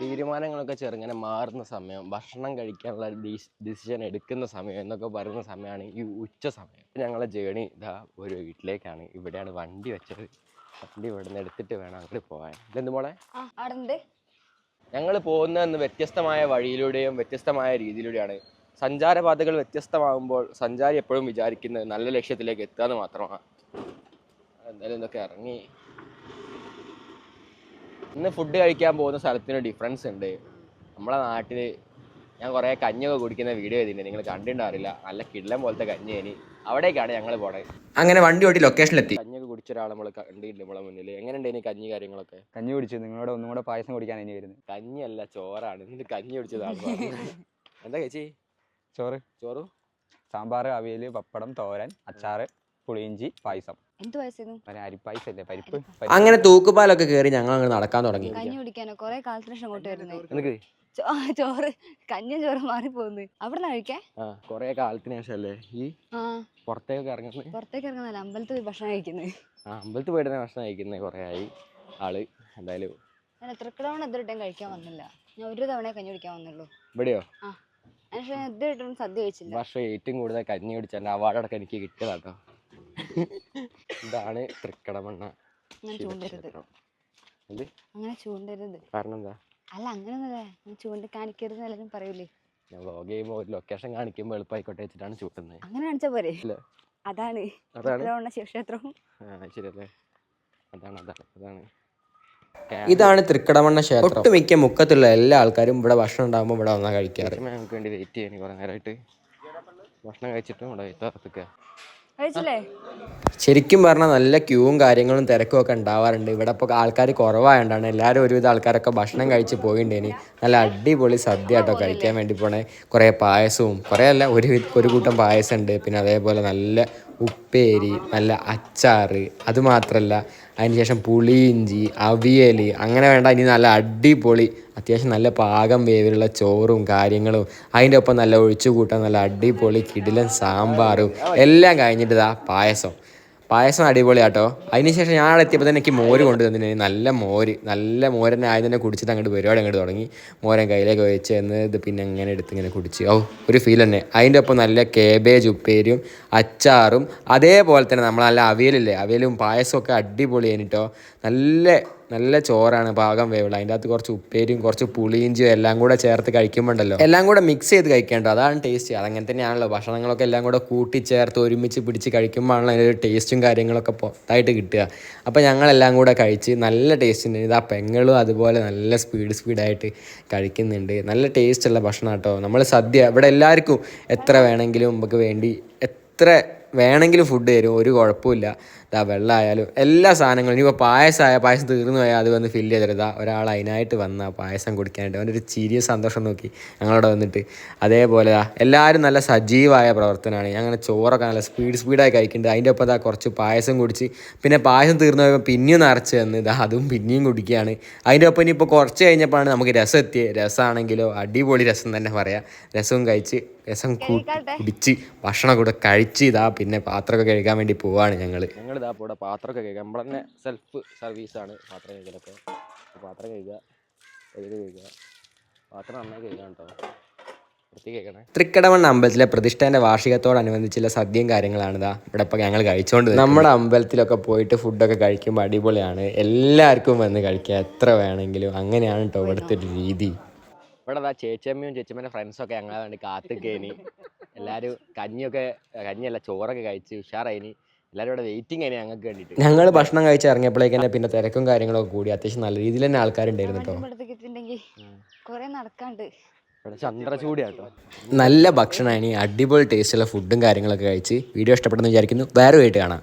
തീരുമാനങ്ങളൊക്കെ ചെറുങ്ങനെ മാറുന്ന സമയം ഭക്ഷണം കഴിക്കാനുള്ള ഡിസിഷൻ എടുക്കുന്ന സമയം എന്നൊക്കെ പറയുന്ന സമയമാണ് ഈ ഉച്ച സമയം. ഞങ്ങളുടെ ഞങ്ങളെ ജേണി ഇതാ ഒരു വീട്ടിലേക്കാണ്. ഇവിടെയാണ് വണ്ടി വെച്ചത്. വണ്ടി ഇവിടെ നിന്ന് എടുത്തിട്ട് വേണം അങ്ങോട്ട് പോകാൻ ഇതെന്ത് മോളെ? ഞങ്ങൾ പോകുന്നതെന്ന് വ്യത്യസ്തമായ വഴിയിലൂടെയും വ്യത്യസ്തമായ രീതിയിലൂടെയാണ്. സഞ്ചാരപാതകൾ വ്യത്യസ്തമാകുമ്പോൾ സഞ്ചാരി എപ്പോഴും വിചാരിക്കുന്നത് നല്ല ലക്ഷ്യത്തിലേക്ക് എത്തുക എന്ന് മാത്രമാണ്. എന്തായാലും ഇതൊക്കെ ഇറങ്ങി ഇന്ന് ഫുഡ് കഴിക്കാൻ പോകുന്ന സ്ഥലത്തിന് ഡിഫറൻസ് ഉണ്ട്. നമ്മളെ നാട്ടിൽ ഞാൻ കുറേ കഞ്ഞൊക്കെ കുടിക്കുന്ന വീഡിയോ ചെയ്തിട്ടുണ്ട് നിങ്ങൾ കണ്ടിട്ടുണ്ടാവില്ല. നല്ല കിടലം പോലത്തെ കഞ്ഞി ഇനി. അവിടേക്കാണ് ഞങ്ങൾ പോണേ. അങ്ങനെ വണ്ടി ഓട്ടി ലൊക്കേഷനിലെത്തി കഞ്ഞൊക്കെ കുടിച്ച ഒരാൾ നമ്മൾ കണ്ടിട്ടുണ്ട് നമ്മളെ മുന്നിൽ എങ്ങനെയുണ്ട് ഇനി കഞ്ഞി കാര്യങ്ങളൊക്കെ? കഞ്ഞി കുടിച്ചു. നിങ്ങളോട് ഒന്നും കൂടെ പായസം കുടിക്കാൻ ഇനി വരുന്നത് കഞ്ഞിയല്ല ചോറാണ്. എന്നിട്ട് കഞ്ഞി കുടിച്ചതാണ് എന്താ ചേച്ചി? ചോറ്. ചോറും? സാമ്പാർ അവിയൽ പപ്പടം തോരൻ അച്ചാറ് പുളിയിഞ്ചി പായസം. അങ്ങനെ തൂക്കുപാലൊക്കെ കേറി ഞങ്ങൾ അങ്ങ് നടക്കാൻ തുടങ്ങി. കഞ്ഞി കുടിക്കാനോ? കുറെ കാലത്തിന് ശേഷം അങ്ങോട്ട് വരുന്നേ. എനിക്ക് ചോ- ചോറ്. മാറി പോകുന്നു മാറിപ്പോകുന്നു അവിടെ നിന്ന് കൊറേ കാലത്തിന് ശേഷല്ലേ? ഈ ആ. പുറത്തേക്ക് ഇറങ്ങുന്നത്? പുറത്തേക്ക് ഇറങ്ങുന്നല്ല അമ്പലത്തിൽ പോയി ഭക്ഷണം കഴിക്കുന്നത് ആ അമ്പലത്തിൽ പോയിട്ട് ഭക്ഷണം കഴിക്കുന്നത് കൊറേ ആയി. ആൾ എന്തായാലും ഞാൻ എത്ര തവണ ഇതുവരെയും കഴിക്കാൻ വന്നില്ല. ഞാൻ ഒരു തവണ കഞ്ഞി കുടിക്കാൻ വന്നുള്ളൂ. ഇവിടെയോ? ആ. പക്ഷേ ഞാൻ സദ്യ കഴിച്ചില്ല. പക്ഷേ ഏറ്റവും കൂടുതൽ കഞ്ഞി കുടിച്ചതിന്റെ അവാർഡൊക്കെ എനിക്ക് കിട്ടിയതാട്ടോ. ഇതാണ് തൃക്കടമണ്ണ അങ്ങനെ ചൂണ്ടരുത്. ശിവക്ഷേത്രം എന്ത്? അങ്ങനെ ചൂണ്ടരുത്. കാരണം എന്താ അല്ല അങ്ങനെയൊന്നുമല്ല ചൂണ്ടി കാണിക്കരുത് എല്ലാവരും പറയൂലേ. ഞാൻ വ്ളോഗ് ചെയ്യുമ്പോൾ ഒരു ലൊക്കേഷൻ കാണിക്കുമ്പോൾ എളുപ്പമായിക്കോട്ടെ വെച്ചിട്ടാണ് ചൂട്ടുന്നത് അങ്ങനെ കാണിച്ചാ പോരെ? അതാണ്. അതാണ്? ശരിയല്ലേ. അതാണ് അതാണ് അതാണ്. ഇതാണ് തൃക്കടമണ്ണ ക്ഷേത്രം. ഒട്ടുമിക്ക മുക്കത്തുള്ള എല്ലാ ആൾക്കാരും ഇവിടെ ഭക്ഷണം ഉണ്ടാകുമ്പോൾ ഇവിടെ വന്നാൽ കഴിക്കാറ്. നമുക്ക് വേണ്ടി വെയിറ്റ് ചെയ്യാൻ കുറേ നേരമായിട്ട് ഭക്ഷണം കഴിച്ചിട്ടും ഇവിടെ എത്താത്തക്ക ശരിക്കും പറഞ്ഞാൽ നല്ല ക്യൂവും കാര്യങ്ങളും തിരക്കും ഒക്കെ ഉണ്ടാവാറുണ്ട്. ഇവിടെ ഇപ്പോൾ ആൾക്കാർ കുറവായതുകൊണ്ടാണ് എല്ലാവരും ഒരുവിധ ആൾക്കാരൊക്കെ ഭക്ഷണം കഴിച്ച് പോയിണ്ടേനി. നല്ല അടിപൊളി സദ്യ കേട്ടോ കഴിക്കാൻ വേണ്ടി പോണേ. കുറേ പായസവും കുറേ അല്ല ഒരു ഒരു കൂട്ടം പായസം ഉണ്ട് പിന്നെ അതേപോലെ നല്ല ഉപ്പേരി നല്ല അച്ചാറ് അതുമാത്രമല്ല അതിനുശേഷം പുളിയിഞ്ചി അവിയൽ അങ്ങനെ വേണ്ട ഇനി നല്ല അടിപൊളി അത്യാവശ്യം നല്ല പാകം വേവിലുള്ള ചോറും കാര്യങ്ങളും അതിന്റെ ഒപ്പം നല്ല ഒഴിച്ചു കൂട്ടാൻ നല്ല അടിപൊളി കിടിലൻ സാമ്പാറും എല്ലാം കഴിഞ്ഞിട്ട് ഇതാ പായസം. പായസം അടിപൊളിയാട്ടോ. അതിനുശേഷം ഞാൻ അവിടെ എത്തിയപ്പോൾ തന്നെ എനിക്ക് മോര് കൊണ്ടു തന്നെ നല്ല മോര് നല്ല മോരനെ ആദ്യം തന്നെ കുടിച്ചിട്ട് അങ്ങോട്ട് പരിപാടി അങ്ങോട്ട് തുടങ്ങി. മോരൻ കയ്യിലേക്ക് വെച്ച് എന്ന് ഇത് പിന്നെ ഇങ്ങനെ എടുത്ത് ഇങ്ങനെ കുടിച്ച്. ഓ ഒരു ഫീൽ തന്നെ. അതിന്റെ ഒപ്പം നല്ല കേബേജ് ഉപ്പേരിയും അച്ചാറും അതേപോലെ തന്നെ നമ്മൾ നല്ല അവിയലില്ലേ? അവിയലും പായസമൊക്കെ അടിപൊളിയാണ് അടിപൊളി കഴിഞ്ഞിട്ടോ നല്ല നല്ല ചോറാണ് പാകം വേവുള്ള. അതിന്റെ അകത്ത് കുറച്ച് ഉപ്പേരിയും കുറച്ച് പുളിയിഞ്ചും എല്ലാം കൂടെ ചേർത്ത് കഴിക്കുമ്പോണ്ടല്ലോ. എല്ലാം കൂടെ മിക്സ് ചെയ്ത് കഴിക്കേണ്ടോ അതാണ് ടേസ്റ്റ് അതങ്ങനെ തന്നെയാണല്ലോ. ഭക്ഷണങ്ങളൊക്കെ എല്ലാം കൂടെ കൂട്ടിച്ചേർത്ത് ഒരുമിച്ച് പിടിച്ച് കഴിക്കുമ്പോഴാണല്ലോ അതിന്റെ ഒരു ടേസ്റ്റും കാര്യങ്ങളൊക്കെ പൊത്തായിട്ട് കിട്ടുക. അപ്പോൾ ഞങ്ങളെല്ലാം കൂടെ കഴിച്ച് നല്ല ടേസ്റ്റ് ഉണ്ട് ഇതാ പെങ്ങളും അതുപോലെ നല്ല സ്പീഡ് സ്പീഡായിട്ട് കഴിക്കുന്നുണ്ട്. നല്ല ടേസ്റ്റുള്ള ഭക്ഷണം കേട്ടോ. നമ്മൾ സദ്യ ഇവിടെ എല്ലാവർക്കും എത്ര വേണമെങ്കിലും നമുക്ക് വേണ്ടി എത്ര വേണമെങ്കിലും ഫുഡ് തരും. ഒരു കുഴപ്പമില്ല ഇതാ വെള്ളമായാലും എല്ലാ സാധനങ്ങളും. ഇനിയിപ്പോൾ പായസമായ പായസം തീർന്നു പോയാൽ അത് വന്ന് ഫില്ല് ചെയ്തെടുത്താ ഒരാൾ അതിനായിട്ട് വന്ന പായസം കുടിക്കാനായിട്ട്. അവന്റെ ഒരു ചിരിയ സന്തോഷം നോക്കി ഞങ്ങളവിടെ വന്നിട്ട്. അതേപോലെ ദാ എല്ലാവരും നല്ല സജീവമായ പ്രവർത്തനമാണ്. അങ്ങനെ ചോറൊക്കെ നല്ല സ്പീഡ് സ്പീഡായി കഴിക്കുന്നുണ്ട്. അതിന്റെ ഒപ്പം ഇതാ കുറച്ച് പായസം കുടിച്ച് പിന്നെ പായസം തീർന്നു പോയപ്പോൾ പിന്നെയും നിറച്ച് തന്ന് ഇതാ അതും പിന്നെയും കുടിക്കുകയാണ്. അതിന്റെ ഒപ്പം ഇനിയിപ്പോൾ കുറച്ച് കഴിഞ്ഞപ്പോഴാണ് നമുക്ക് രസം എത്തിയത് രസമാണെങ്കിലോ അടിപൊളി രസം തന്നെ പറയാം. രസവും കഴിച്ച് രസം കൂ- കുടിച്ച് ഭക്ഷണം കൂടെ കഴിച്ച് ഇതാ പിന്നെ പാത്രമൊക്കെ കഴുകാൻ വേണ്ടി പോവാണ് ഞങ്ങൾ ഞങ്ങൾ ഇതാ ഇപ്പോൾ ഇവിടെ പാത്രമൊക്കെ കഴുകാം. നമ്മൾ തന്നെ സെൽഫ് സർവീസാണ് പാത്രം കഴുകലൊക്കെ. പാത്രം കഴുകുക കഴുകി കഴുകുക പാത്രം നന്നായി കഴുകാം കേട്ടോ. തൃക്കടമണ്ണ അമ്പലത്തിലെ പ്രതിഷ്ഠേന്റെ വാർഷികത്തോടനുബന്ധിച്ചുള്ള സദ്യയും കാര്യങ്ങളാണ് ഇതാ ഇവിടെ ഇപ്പൊ ഞങ്ങൾ കഴിച്ചുകൊണ്ട് നമ്മുടെ അമ്പലത്തിലൊക്കെ പോയിട്ട് ഫുഡൊക്കെ കഴിക്കുമ്പോൾ അടിപൊളിയാണ്. എല്ലാവർക്കും വന്ന് കഴിക്കുക എത്ര വേണമെങ്കിലും അങ്ങനെയാണ് കേട്ടോ ഇവിടുത്തെ ഒരു രീതി. ഇവിടെ ദാ ചേച്ചിയമ്മയും ഫ്രണ്ട്സും ഫ്രണ്ട്സൊക്കെ ഞങ്ങളെ വേണ്ടി കാത്തിക്കേനി. എല്ലാവരും കഞ്ഞിയൊക്കെ കഞ്ഞിയല്ല ചോറൊക്കെ കഴിച്ച് ഉഷാറായിനി. എല്ലാവരും ഇവിടെ വെയിറ്റിംഗ് ആണ് ഞങ്ങൾക്ക് വേണ്ടിയിട്ട്. ഞങ്ങൾ ഭക്ഷണം കഴിച്ച് ഇറങ്ങിയപ്പോഴേക്ക് തന്നെ പിന്നെ തിരക്കും കാര്യങ്ങളൊക്കെ കൂടി. അത്യാവശ്യം നല്ല രീതിയിൽ തന്നെ ആൾക്കാരുണ്ടായിരുന്നു കേട്ടോ കൊറേ നടക്കാണ്ട്. ചന്ദ്രചൂടിയാട്ടോ. നല്ല ഭക്ഷണമാണ് അടിപൊളി ടേസ്റ്റുള്ള ഫുഡും കാര്യങ്ങളൊക്കെ കഴിച്ച് വീഡിയോ ഇഷ്ടപ്പെടുന്നു വിചാരിക്കുന്നു. വേറെ ആയിട്ട് കാണാം.